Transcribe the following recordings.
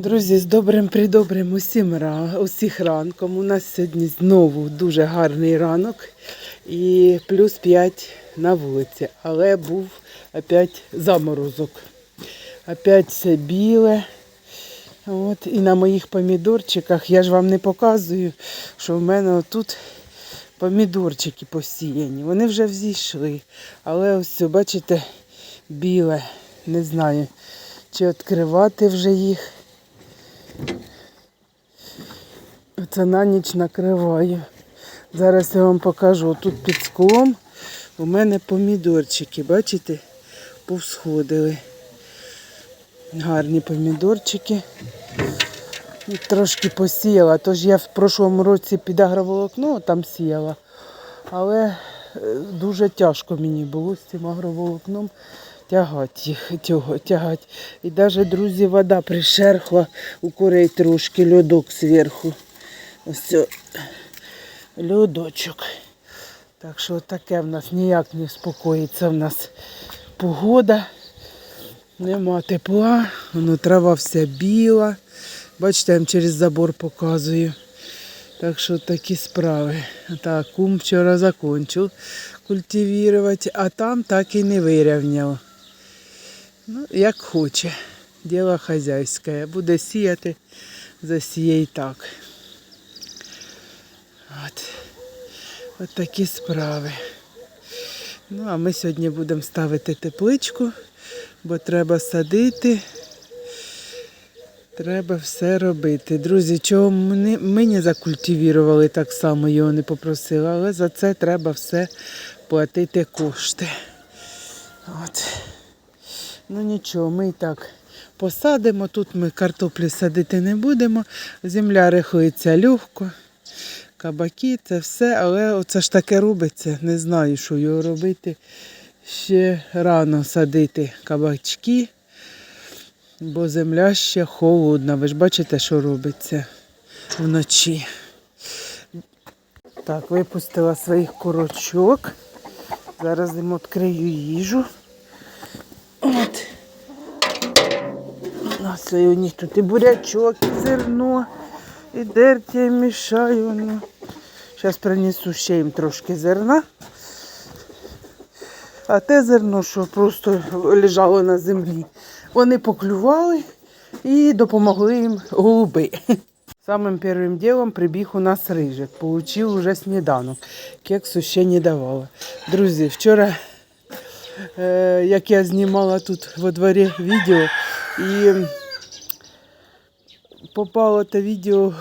Друзі, з добрим придобрим усім усіх ранком. У нас сьогодні знову дуже гарний ранок і плюс 5 на вулиці. Але був опять заморозок. Опять все біле. От, і на моїх помідорчиках я ж вам не показую, що в мене тут помідорчики посіяні. Вони вже взійшли. Але ось, бачите, біле. Не знаю, чи відкривати вже їх. Це на ніч накриваю. Зараз я вам покажу. Тут під склом у мене помідорчики, бачите, повсходили. Гарні помідорчики. І Трошки посіяла. Тож я в прошлому році під агроволокно там сіяла. Але е, дуже тяжко мені було з цим агроволокном тягати їх, тяга- тягати. І навіть, друзі, вода пришерхла у курей трошки, льодок зверху. Ось льодочок. Так що таке в нас ніяк не спокоїться в нас погода. Нема тепла, воно трава вся біла. Бачите, я вам через забор показую. Так що такі справи. Так, кум вчора закончив культивувати, а там так і не вирівняв. Ну, як хоче. Діло хазяйське. Буде сіяти, засіє і так. От. От такі справи. Ну, а ми сьогодні будемо ставити тепличку, бо треба садити. Треба все робити. Друзі, чого ми ми не закультивірували, так само його не попросили, але за це треба все платити кошти. От. Ну нічого, ми і так посадимо. Тут ми картоплі садити не будемо. Земля рихується легко. Кабаки, це все, але оце ж таке робиться. Не знаю, що його робити. Ще рано садити кабачки, бо земля ще холодна. Ви ж бачите, що робиться вночі. Так, випустила своїх курочок. Зараз їм відкрию їжу. Нас і у них тут і бурячок, і зерно, і дерть я їм мішаю. Ну. Зараз принесу ще їм трошки зерна. А те зерно, що просто лежало на землі, вони поклювали і допомогли їм голуби. Самим першим ділом прибіг у нас рижик. Получив уже сніданок. Кексу ще не давала. Друзі, вчора е, як я знімала тут во дворі відео, і попало те відео,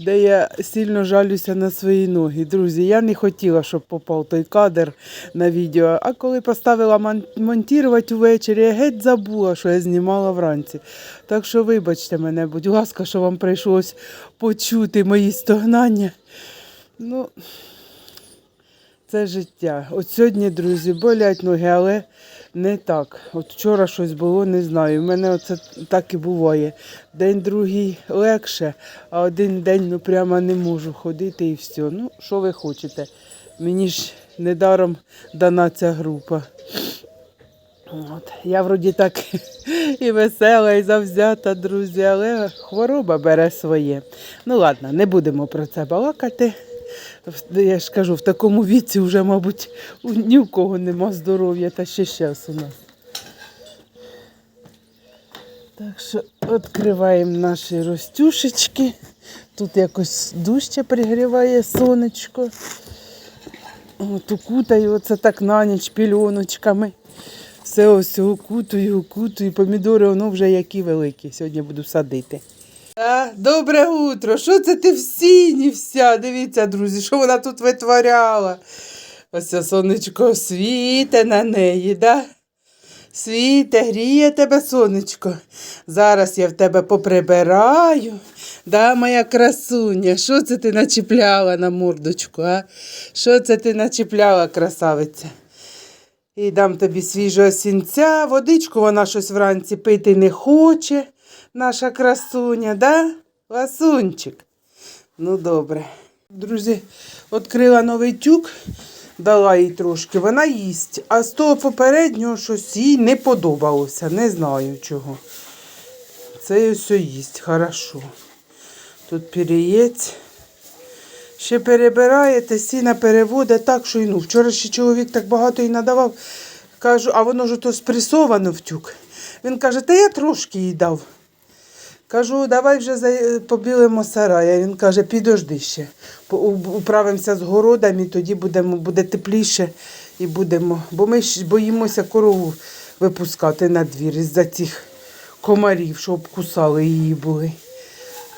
де я сильно жалюся на свої ноги. Друзі, я не хотіла, щоб попав той кадр на відео. А коли поставила монтувати ввечері, я геть забула, що я знімала вранці. Так що вибачте мене, будь ласка, що вам прийшлось почути мої стогнання. Ну, це життя. От сьогодні, друзі, болять ноги, але не так. От вчора щось було, не знаю. У мене оце так і буває. День другий легше, а один день ну прямо не можу ходити і все. Ну, що ви хочете? Мені ж недаром дана ця група. От. Я вроді так і весела, і завзята, друзі, але хвороба бере своє. Ну ладно, не будемо про це балакати. Я ж кажу, в такому віці вже, мабуть, ні в кого нема здоров'я, та ще щас у нас. Так що відкриваємо наші ростюшечки. Тут якось дужче пригріває сонечко. От укутаю оце так на ніч пільоночками. Все ось укутую, укутую. Помідори воно вже які великі. Сьогодні буду садити. А, добре утро. Що це ти в сіні вся? Дивіться, друзі, що вона тут витворяла. Ось сонечко світе на неї, да? Світе, гріє тебе сонечко. Зараз я в тебе поприбираю. Да, моя красуня, що це ти начіпляла на мордочку, а? Що це ти начіпляла, красавиця? І дам тобі свіжого сінця, водичку вона щось вранці пити не хоче, наша красуня, да? Ласунчик. Ну, добре. Друзі, відкрила новий тюк, дала їй трошки, вона їсть. А з того попереднього щось їй не подобалося. Не знаю чого. Це все їсть, хорошо. Тут переєць. Ще перебираєте, сіна переводить так, що й ну. Вчора ще чоловік так багато і надавав. Кажу, а воно ж то спресовано в тюк. Він каже, та я трошки їй дав. Кажу, давай вже побілимо сарай. А він каже, підожди ще. Управимося з городом і тоді будемо, буде тепліше і будемо. Бо ми ж боїмося корову випускати на двір із-за цих комарів, що обкусали її були.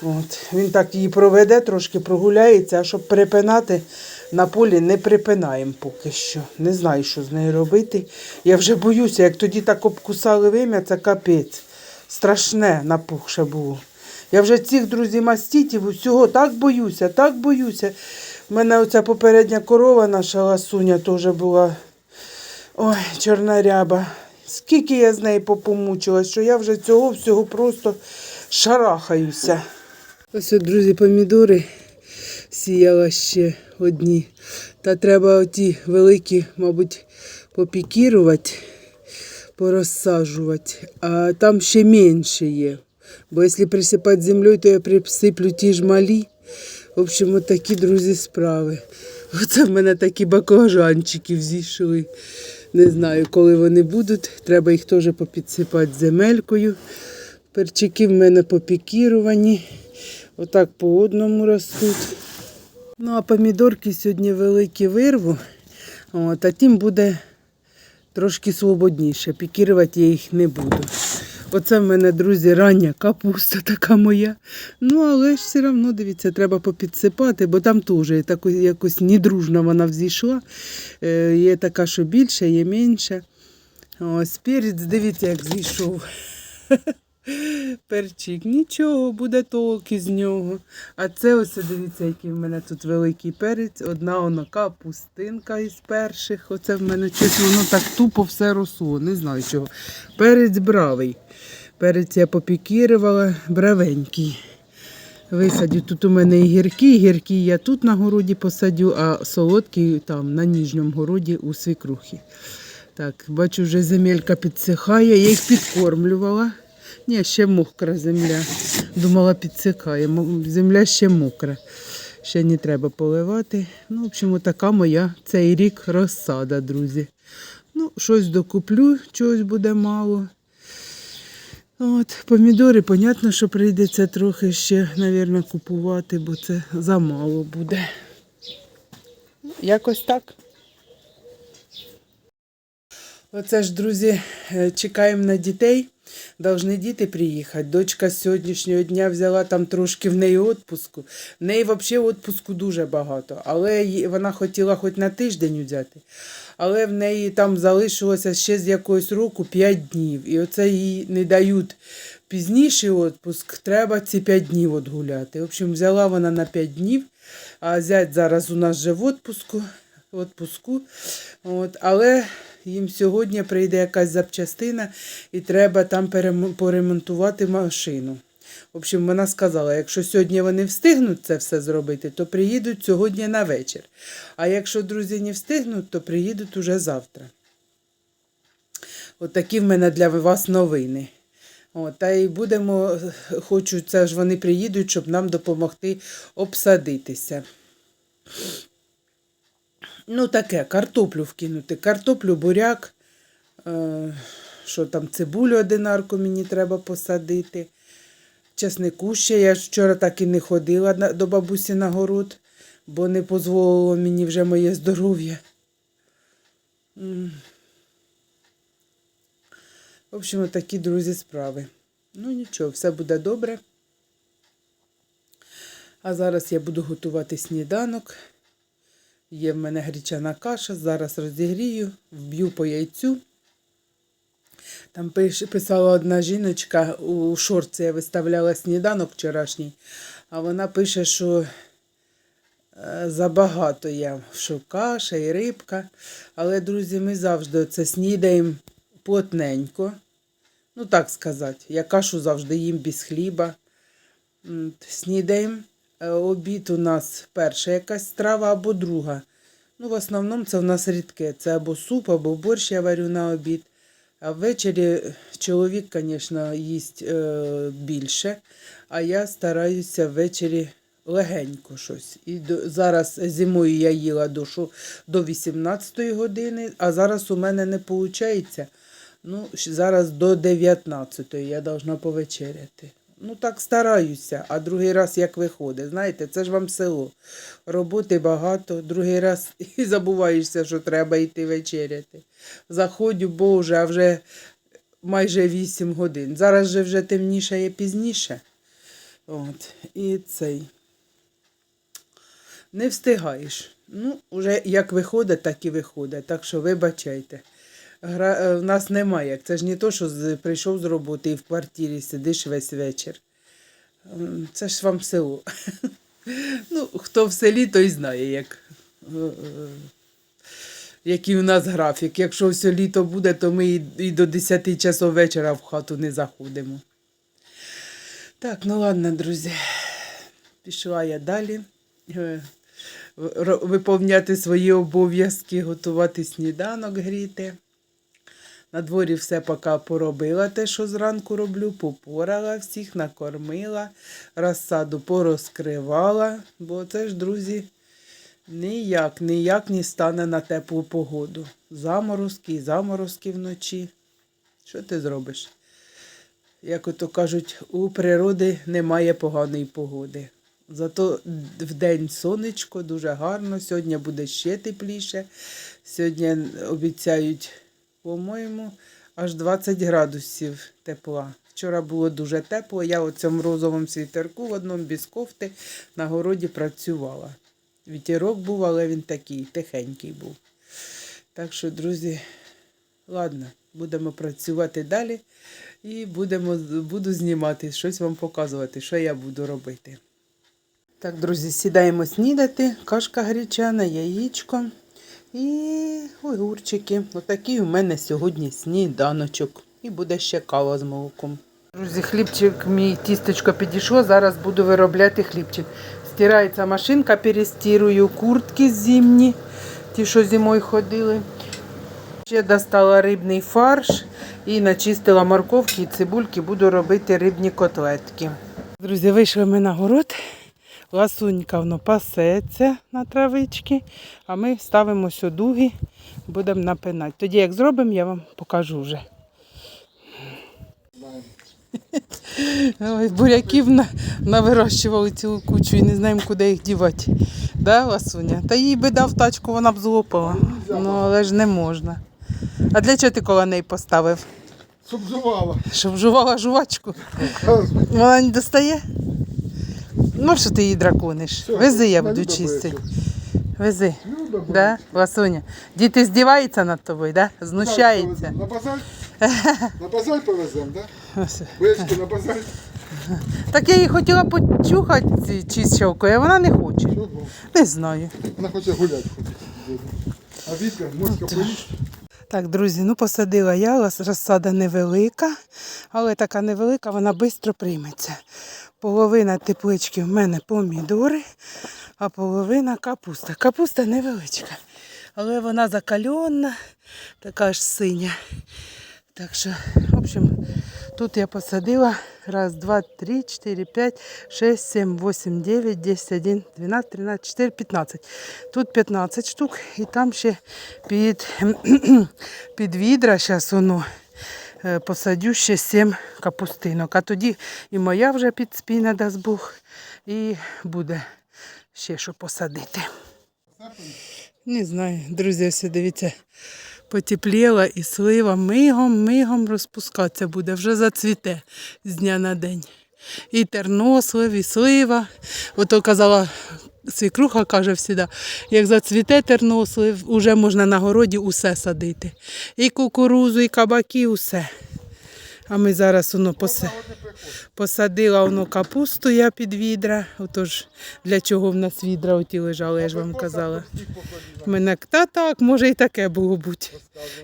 От. Він так її проведе, трошки прогуляється, а щоб припинати на полі не припинаємо поки що. Не знаю, що з нею робити. Я вже боюся, як тоді так обкусали вим'я, це капець. Страшне напухше було. Я вже цих друзі мастітів усього так боюся, так боюся. У мене оця попередня корова наша ласуня теж була. Ой, чорна ряба. Скільки я з нею попомучилась, що я вже цього всього просто шарахаюся. Ось, от, друзі, помідори сіяла ще одні. Та треба оті великі, мабуть, попікірувати, порозсаджувати. А там ще менше є. Бо якщо присипати землею, то я присиплю ті ж малі. В общем, от такі, друзі, справи. Оце в мене такі баклажанчики взійшли. Не знаю, коли вони будуть. Треба їх теж попідсипати земелькою. Перчики в мене попікіровані. Отак по одному ростуть. Ну, а помідорки сьогодні великі вирву. От, а тим буде трошки свободніше. Пікірувати я їх не буду. Оце в мене, друзі, рання капуста така моя. Ну, але ж все одно, дивіться, треба попідсипати, бо там теж якось недружно вона взійшла. Е, є така, що більша, є менша. Ось перець, дивіться, як зійшов. Перчик, нічого, буде толк із нього. А це ось дивіться, який в мене тут великий перець. Одна воно капустинка із перших. Оце в мене щось воно так тупо все росло. Не знаю чого. Перець бравий. Перець я попікірувала, бравенький. Висадю тут у мене і гіркі, гіркі я тут на городі посадю, а солодкі там на ніжньому городі у свікрухі. Так, бачу, вже земелька підсихає, я їх підкормлювала. Ні, ще мокра земля. Думала, підсихає. Мо- Земля ще мокра. Ще не треба поливати. Ну, в общем, така моя цей рік розсада, друзі. Ну, щось докуплю, чогось буде мало. От, помідори, понятно, що прийдеться трохи ще, мабуть, купувати, бо це замало буде. Ну, Якось так. Оце ж, друзі, е, чекаємо на дітей. Должны діти приїхати. Дочка з сьогоднішнього дня взяла там трошки в неї відпуску. В неї взагалі відпуску дуже багато, але вона хотіла хоч на тиждень взяти. Але в неї там залишилося ще з якогось року 5 днів. І оце їй не дають пізніший відпуск, треба ці 5 днів от гуляти. В общем, взяла вона на 5 днів, а зять зараз у нас вже в відпуску. відпуску. От, але їм сьогодні прийде якась запчастина і треба там поремонтувати машину. В общем, вона сказала, якщо сьогодні вони встигнуть це все зробити, то приїдуть сьогодні на вечір. А якщо друзі не встигнуть, то приїдуть уже завтра. От в мене для вас новини. От, та й будемо, хочу, це ж вони приїдуть, щоб нам допомогти обсадитися. Ну, таке, картоплю вкинути. Картоплю, буряк, е, що там, цибулю одинарку мені треба посадити. Чеснику ще. Я вчора так і не ходила до бабусі на город, бо не дозволило мені вже моє здоров'я. В общем, такі, друзі, справи. Ну нічого, все буде добре. А зараз я буду готувати сніданок. Є в мене гречана каша, зараз розігрію, вб'ю по яйцю. Там писала одна жіночка, у шорці я виставляла сніданок вчорашній, а вона пише, що е, забагато я, що каша і рибка. Але, друзі, ми завжди це снідаємо плотненько. Ну, так сказати, я кашу завжди їм без хліба. Снідаємо. Е, Обід у нас перша якась страва або друга. Ну, в основному це у нас рідке. Це або суп, або борщ я варю на обід. А ввечері чоловік, звісно, їсть е, більше, а я стараюся ввечері легенько щось. І до, зараз зимою я їла до, до 18 години, а зараз у мене не виходить. Ну, зараз до 19 я должна повечеряти. Ну так стараюся, а другий раз як виходить. Знаєте, це ж вам село. Роботи багато, другий раз і забуваєшся, що треба йти вечеряти. Заходю, боже, а вже майже 8 годин. Зараз же вже темніше і пізніше. От, і цей. Не встигаєш. Ну, вже як виходить, так і виходить. Так що вибачайте. Гра... е, В нас немає. Це ж не то, що прийшов з роботи і в квартирі сидиш весь вечір. Це ж вам село. Ну, хто в селі, той знає, як, е, е, який у нас графік. Якщо все літо буде, то ми і, до 10 часов вечора в хату не заходимо. Так, ну ладно, друзі. Пішла я далі. Виповняти свої обов'язки, готувати сніданок, гріти. На дворі все поки поробила те, що зранку роблю, попорала всіх, накормила, розсаду порозкривала, бо це ж, друзі, ніяк, ніяк не стане на теплу погоду. Заморозки заморозки вночі. Що ти зробиш? Як ото кажуть, у природи немає поганої погоди. Зато в день сонечко дуже гарно. Сьогодні буде ще тепліше. Сьогодні обіцяють, по-моєму, аж 20 градусів тепла. Вчора було дуже тепло. Я у цьому розовому світерку в одному без кофти на городі працювала. Вітерок був, але він такий тихенький був. Так що, друзі, ладно, будемо працювати далі і будемо, буду знімати, щось вам показувати, що я буду робити. Так, друзі, сідаємо снідати, кашка гречана, яєчко і огурчики. Отакий у мене сьогодні сніданочок. І буде ще кава з молоком. Друзі, хлібчик, мій тістечко підійшло, зараз буду виробляти хлібчик. Стирається машинка, перестирую куртки зимні, ті, що зимою ходили. Ще достала рибний фарш і начистила морковки і цибульки, буду робити рибні котлетки. Друзі, вийшли ми на город. Ласунька воно пасеться на травички, а ми ставимо сюди, будемо напинати. Тоді, як зробимо, я вам покажу вже. Ой, буряків на, навирощували цілу кучу і не знаємо, куди їх дівати. Да, Ласуня? Та їй би дав тачку, вона б злопала. Ну, але ж не можна. А для чого ти коло неї поставив? Щоб жувала. Щоб жувала жувачку? Вона не достає? Ну, що ти її дракониш? Вези, я буду чистити. Вези. Да, Ласуня? Діти здіваються над тобою, да? Знущаються. На базар? На базар повеземо, так? Ось. Бички на базар. Так я її хотіла почухати чищалкою, а вона не хоче. Чого? Не знаю. Вона хоче гуляти. А Вітка, морська поїсть? Так, друзі, ну посадила я, розсада невелика, але така невелика, вона швидко прийметься. Половина теплички в мене помідори, а половина капуста. Капуста невеличка, але вона закальонна, така ж синя. Так що, в общем, тут я посадила раз, два, три, чотири, п'ять, шесть, сім, вісім, дев'ять, десять, один, дванадцять, тринадцять, чотири, п'ятнадцять. Тут 15 штук і там ще під, під відра зараз воно посадю ще 7 капустинок. А тоді і моя вже підспіна, дасть Бог, і буде ще що посадити. Не знаю, друзі, ось дивіться, потепліла і слива мигом, мигом розпускатися буде, вже зацвіте з дня на день. І тернослив, і слива. Ото казала свікруха, каже всіда, як зацвіте тернослив, уже можна на городі усе садити. І кукурузу, і кабаки, усе. А ми зараз воно посадила воно капусту я під відра. Отож, для чого в нас відра оті лежали, я ж вам казала. Мене та так, може і таке було бути.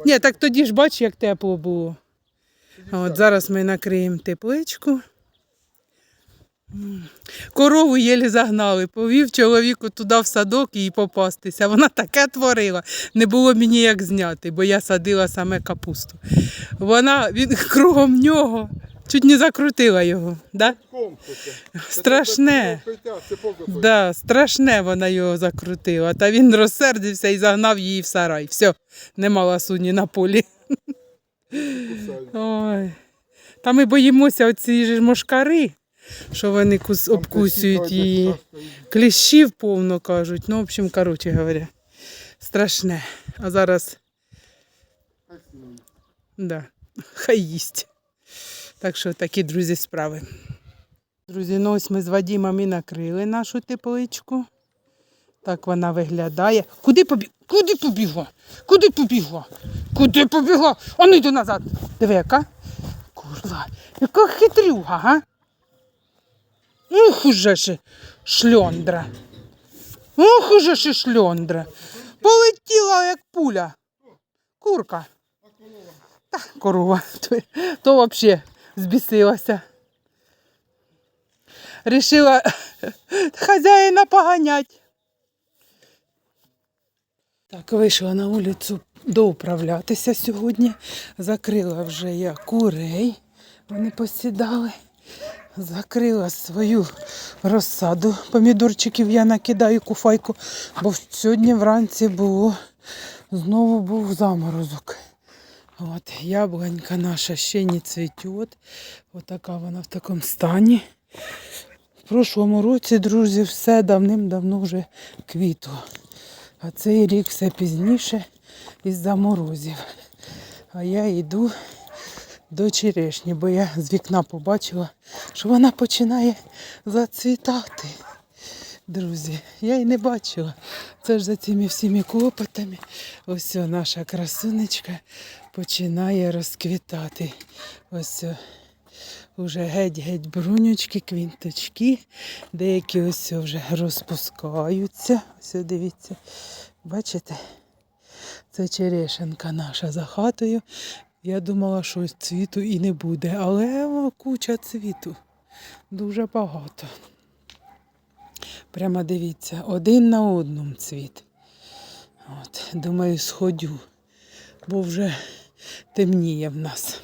Ні, так тоді ж бач, як тепло було. От зараз ми накриємо тепличку. Корову єлі загнали, повів чоловіку туди в садок і попастися. Вона таке творила. Не було мені як зняти, бо я садила саме капусту. Вона він кругом нього чуть не закрутила його. Да? Страшне. Да, страшне вона його закрутила. Та він розсердився і загнав її в сарай. Все, нема ласуні на полі. Ой. Та ми боїмося оці ж мошкари, що вони кус... Там обкусують її. Кліщів повно кажуть. Ну, в общем, коротше говоря, страшне. А зараз, да, хай їсть. Так що такі, друзі, справи. Друзі, ну ось ми з Вадімом і накрили нашу тепличку. Так вона виглядає. Куди побіг? Куди побігла? Куди побігла? Куди побігла? А ну йди назад. Диви, яка? Курла, яка хитрюга, га? Ух, уже ж шльондра. Ух, уже ж шльондра. Полетіла, як пуля. Курка. Та, корова. То, взагалі збісилася. Рішила хазяїна поганять. Так, вийшла на вулицю доуправлятися сьогодні. Закрила вже я курей. Вони посідали. Закрила свою розсаду. Помідорчиків я накидаю куфайку, бо сьогодні вранці було, знову був заморозок. От, яблонька наша ще не цвітет. Отака вона в такому стані. В прошлому році, друзі, все давним-давно вже квітло. А цей рік все пізніше із-за морозів. А я йду до черешні, бо я з вікна побачила, що вона починає зацвітати. Друзі, я й не бачила. Це ж за цими всіми клопотами. Ось наша красунечка починає розквітати. Ось уже геть-геть брунючки, квінточки. Деякі ось вже розпускаються. Ось дивіться. Бачите? Це черешенка наша за хатою. Я думала, що цвіту і не буде, але куча цвіту. Дуже багато. Прямо дивіться, один на одному цвіт. От, думаю, сходю, бо вже темніє в нас.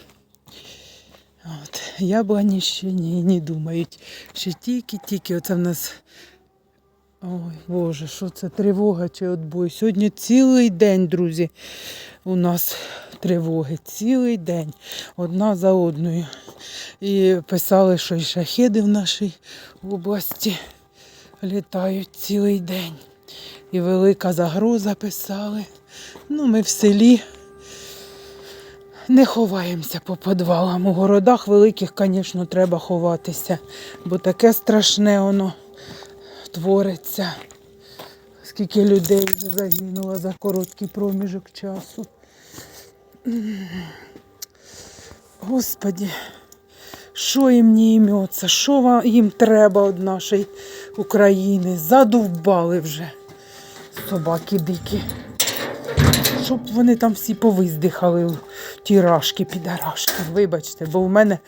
От, яблуні ще ні, не думають. Ще тільки-тільки оце в нас. Ой, Боже, що це тривога чи отбой? Сьогодні цілий день, друзі, у нас тривоги. Цілий день. Одна за одною. І писали, що і шахеди в нашій області літають цілий день. І велика загроза писали. Ну, ми в селі не ховаємося по підвалам. У городах великих, звісно, треба ховатися, бо таке страшне воно твориться. Скільки людей вже загинуло за короткий проміжок часу. Господі, що їм не іметься, що їм треба від нашої України? Задовбали вже собаки дикі. Щоб вони там всі повиздихали ті рашки, підарашки. Вибачте, бо в мене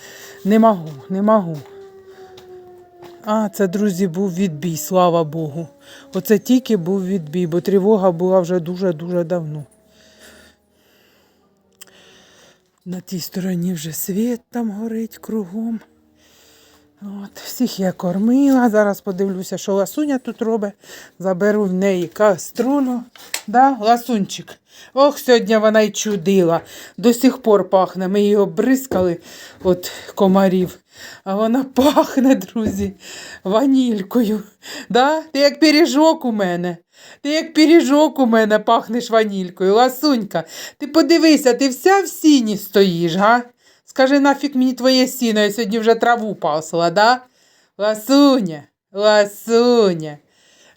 не можу, не можу. А, це, друзі, був відбій, слава Богу. Оце тільки був відбій, бо тривога була вже дуже-дуже давно. На тій стороні вже світ там горить кругом. От, всіх я кормила. Зараз подивлюся, що ласуня тут робить. Заберу в неї каструлю. Да, ласунчик. Ох, сьогодні вона й чудила. До сих пор пахне. Ми її обризкали від комарів. А вона пахне, друзі, ванількою. Да? Ти як пиріжок у мене. Ти як пиріжок у мене пахнеш ванількою. Ласунька, ти подивися, ти вся в сіні стоїш, га? Скажи нафіг мені твоє сіно, я сьогодні вже траву пасла, да? Ласуня, ласуня.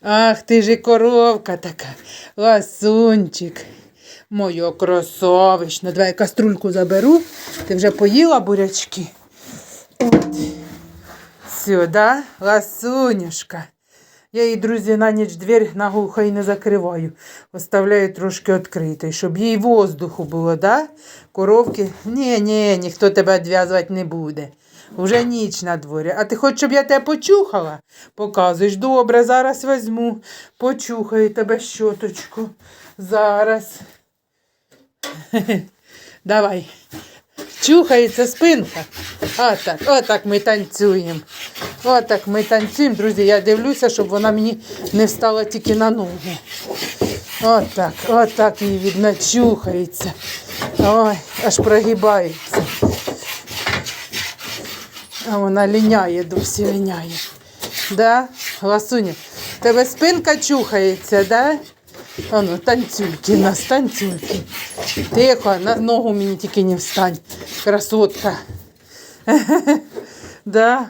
Ах, ти ж і коровка така. Ласунчик. Моя красавична. Давай каструльку заберу. Ти вже поїла бурячки? От. Сюди, ласуняшка. Я їй, друзі, на ніч двір наглухо і не закриваю. Оставляю трошки відкритою, щоб їй воздуху було, да? Коровки. Ні, ні, ніхто тебе відв'язувати не буде. Вже ніч на дворі. А ти хочеш, щоб я тебе почухала? Показуєш. Добре, зараз візьму. Почухаю тебе щоточку. Зараз. Давай. Чухається спинка. Отак, отак ми танцюємо. Отак ми танцюємо, друзі. Я дивлюся, щоб вона мені не встала тільки на ноги. Отак, отак її видно чухається. Ой, аж прогибається. А вона ліняє, досі ліняє. Да? Ласуня, тебе спинка чухається, да? Ану, танцюльки нас, танцюльки. Тихо, на ногу мені тільки не встань. Красотка. Да?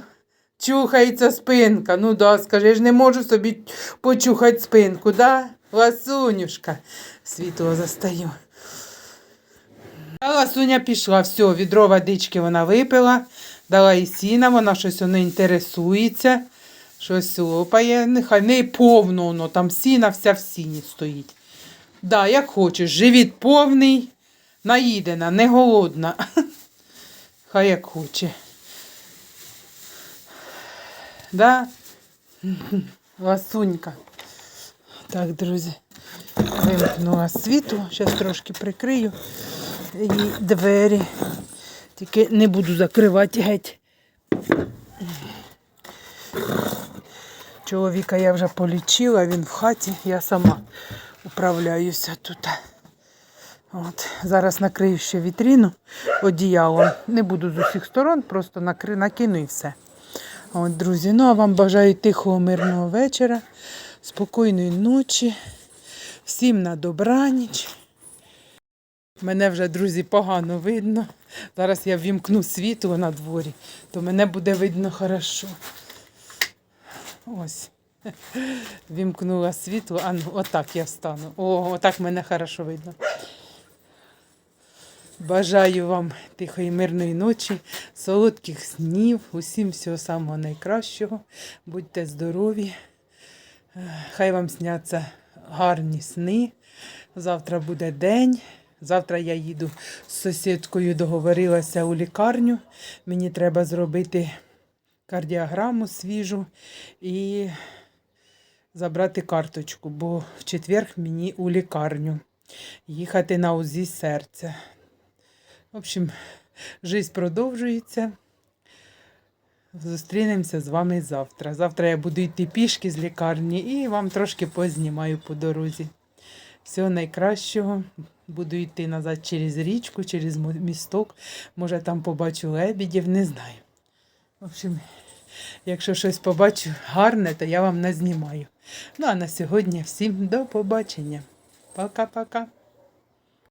Чухається спинка. Ну да, скажи, я ж не можу собі почухати спинку, да? Ласунюшка. Світло застаю. Ласуня пішла, все, відро водички вона випила, дала їй сіна, вона щось воно інтересується, щось лопає, нехай не повно воно, там сіна вся в сіні стоїть. Да, як хочеш, живіт повний, наїдена, не голодна. Хай як хоче. Да? Ласунька. Так, друзі, вимкнула світло, зараз трошки прикрию і двері. Тільки не буду закривати геть. Чоловіка я вже полічила, він в хаті, я сама управляюся тут. От. Зараз накрию ще вітріну одіялом. Не буду з усіх сторон, просто накри, накину і все. От, друзі, ну а вам бажаю тихого, мирного вечора, спокійної ночі, всім на добраніч. Мене вже, друзі, погано видно. Зараз я ввімкну світло на дворі, то мене буде видно хорошо. Ось. Вімкнула світло, а ну, отак я стану. О, отак мене хорошо видно. Бажаю вам тихої мирної ночі, солодких снів, усім всього самого найкращого. Будьте здорові. Е, Хай вам сняться гарні сни. Завтра буде день. Завтра я їду з сусідкою, договорилася у лікарню. Мені треба зробити кардіограму свіжу і забрати карточку, бо в четвер мені у лікарню їхати на УЗІ серця. В общем, життя продовжується. Зустрінемося з вами завтра. Завтра я буду йти пішки з лікарні і вам трошки познімаю по дорозі. Всього найкращого. Буду йти назад через річку, через місток. Може, там побачу лебідів, не знаю. В общем, якщо щось побачу гарне, то я вам назнімаю. Ну а на сьогодні всім до побачення. Пока-пока.